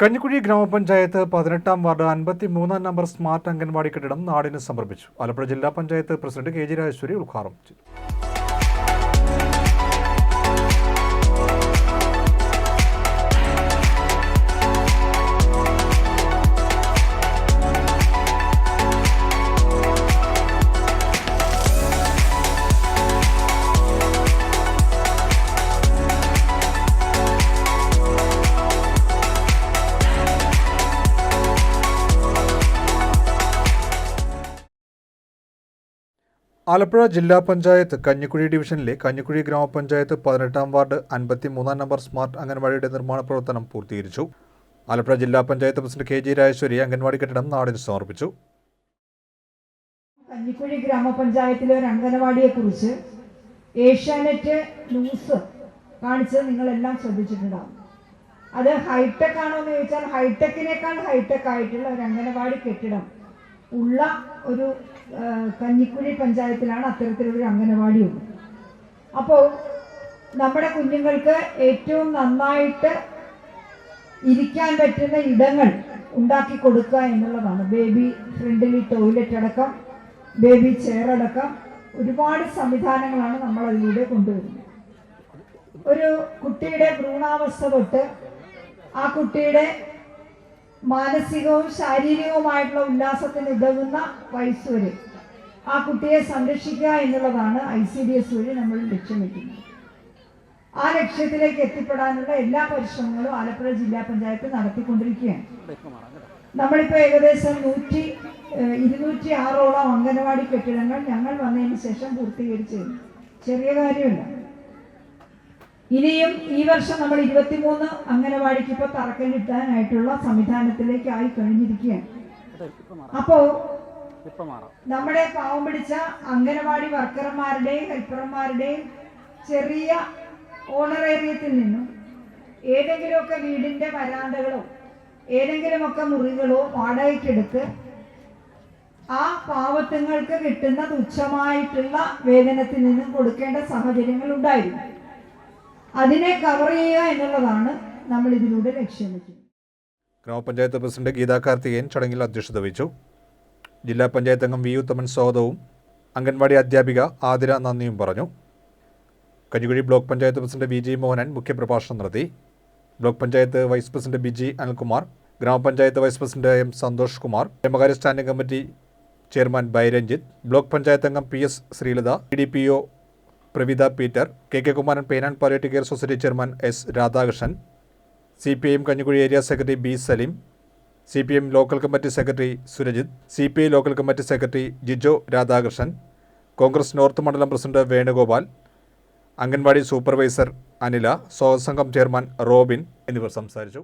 കഞ്ഞിക്കുഴി ഗ്രാമപഞ്ചായത്ത് പതിനെട്ടാം വാർഡ് അൻപത്തി മൂന്നാം നമ്പർ സ്മാർട്ട് അംഗൻവാടി കെട്ടിടം നാടിന് സമർപ്പിച്ചു. ആലപ്പുഴ ജില്ലാ panchayat president K G Rajeshwari ഉദ്ഘാടനം ചെയ്തു. ആലപ്പുഴ ജില്ലാ പഞ്ചായത്ത് കഞ്ഞിക്കുഴി ഡിവിഷനിലെ കഞ്ഞിക്കുഴി ഗ്രാമപഞ്ചായത്ത് പതിനെട്ടാം വാർഡ് അൻപത്തി മൂന്നാം നമ്പർ സ്മാർട്ട് അംഗൻവാടിയുടെ നിർമ്മാണ പ്രവർത്തനം പൂർത്തീകരിച്ചു. ആലപ്പുഴ ജില്ലാ panchayat president K G Rajeshwari anganwadi കെട്ടിടം നാടിന് സമർപ്പിച്ചു. കഞ്ഞിക്കുഴി ഗ്രാമപഞ്ചായത്തിലെ ഒരു അംഗനവാടിയെ കുറിച്ച് ഏഷ്യാനെറ്റ് ന്യൂസ് കാണിച്ചത് നിങ്ങളെല്ലാം ശ്രദ്ധിച്ചിട്ടുണ്ടാവും. അത് ഹൈടെക് ആണോ എന്ന് ചോദിച്ചാൽ ഹൈടെക്കിനേക്കാൾ ഹൈടെക് ആയിട്ടുള്ള ഒരു അംഗനവാടി കെട്ടിടം ഉള്ള ഒരു കഞ്ഞിക്കുഴി പഞ്ചായത്തിലാണ് അത്തരത്തിലൊരു അംഗനവാടി ഉള്ളത്. അപ്പോൾ നമ്മുടെ കുഞ്ഞുങ്ങൾക്ക് ഏറ്റവും നന്നായിട്ട് ഇരിക്കാൻ പറ്റുന്ന ഇടങ്ങൾ ഉണ്ടാക്കി കൊടുക്കുക എന്നുള്ളതാണ്. ബേബി ഫ്രണ്ട്ലി ടോയ്ലറ്റ് അടക്കം ബേബി ചെയർ അടക്കം ഒരുപാട് സംവിധാനങ്ങളാണ് നമ്മൾ അതിലൂടെ കൊണ്ടുവരുന്നത്. ഒരു കുട്ടിയുടെ ഭ്രൂണാവസ്ഥ തൊട്ട് ആ കുട്ടിയുടെ മാനസികവും ശാരീരികവുമായിട്ടുള്ള ഉല്ലാസത്തിന് ഉതകുന്ന വയസ്സ് വരെ ആ കുട്ടിയെ സംരക്ഷിക്കുക എന്നുള്ളതാണ് ഐ സി ഡി എസ് വഴി നമ്മൾ ലക്ഷ്യം വയ്ക്കുന്നത് ആ ലക്ഷ്യത്തിലേക്ക് എത്തിപ്പെടാനുള്ള എല്ലാ പരിശ്രമങ്ങളും ആലപ്പുഴ ജില്ലാ പഞ്ചായത്ത് നടത്തിക്കൊണ്ടിരിക്കുകയാണ്. നമ്മളിപ്പോൾ ഏകദേശം നൂറ്റി ഇരുന്നൂറ്റി ആറോളം അംഗനവാടി കെട്ടിടങ്ങൾ ഞങ്ങൾ വന്നതിന് ശേഷം പൂർത്തീകരിച്ചു കഴിഞ്ഞു. ചെറിയ കാര്യമല്ല. ഇനിയും ഈ വർഷം നമ്മൾ ഇരുപത്തിമൂന്ന് അംഗനവാടിക്ക് ഇപ്പൊ തറക്കല്ലിട്ടാനായിട്ടുള്ള സംവിധാനത്തിലേക്ക് ആയി കഴിഞ്ഞിരിക്കുകയാണ് അപ്പോ നമ്മുടെ പാവം പിടിച്ച അംഗനവാടി വർക്കർമാരുടെയും ഹെൽപ്പർമാരുടെയും ചെറിയ ഓണറേറിയത്തിൽ നിന്നും ഏതെങ്കിലുമൊക്കെ വീടിന്റെ വരാന്തകളോ ഏതെങ്കിലുമൊക്കെ മുറികളോ വാടകയ്ക്കെടുത്ത് ആ പാവത്തുങ്ങൾക്ക് കിട്ടുന്ന തുച്ഛമായിട്ടുള്ള വേതനത്തിൽ നിന്നും കൊടുക്കേണ്ട സാഹചര്യങ്ങൾ ഉണ്ടായിരുന്നു. അതിനെ കവർ ചെയ്യുക എന്നുള്ളതാണ് നമ്മൾ ഇതിലൂടെ ലക്ഷ്യം വെക്കുന്നത് ഗ്രാമപഞ്ചായത്ത് പ്രസിഡന്റ് ഗീതാ കാർത്തികേയൻ ചടങ്ങിൽ അധ്യക്ഷത വഹിച്ചു. ജില്ലാ പഞ്ചായത്ത് അംഗം വി ഉത്തമൻ സ്വാഗതവും അംഗൻവാടി അധ്യാപിക ആതിര നന്ദിയും പറഞ്ഞു. Kanjikuzhi block panchayat president V G Mohanan മുഖ്യപ്രഭാഷണം നടത്തി. Block panchayat vice president Biji Anilkumar ഗ്രാമപഞ്ചായത്ത് vice president M Santhosh Kumar ക്ഷേമകാര്യ സ്റ്റാൻഡിംഗ് കമ്മിറ്റി ചെയർമാൻ ബൈരഞ്ജിത്ത് ബ്ലോക്ക് പഞ്ചായത്ത് അംഗം P S Sreelatha D D P O Pravitha Peter K K Kumaran and palliative care society chairman S Radhakrishnan C P I M Kanjikuzhi area secretary B Saleem C P M local committee secretary Surajith C P I local committee secretary Jijo Radhakrishnan Congress north മണ്ഡലം president Venugopal anganwadi supervisor Anila സ്വാഗതസംഘം chairman Robin എന്നിവർ സംസാരിച്ചു.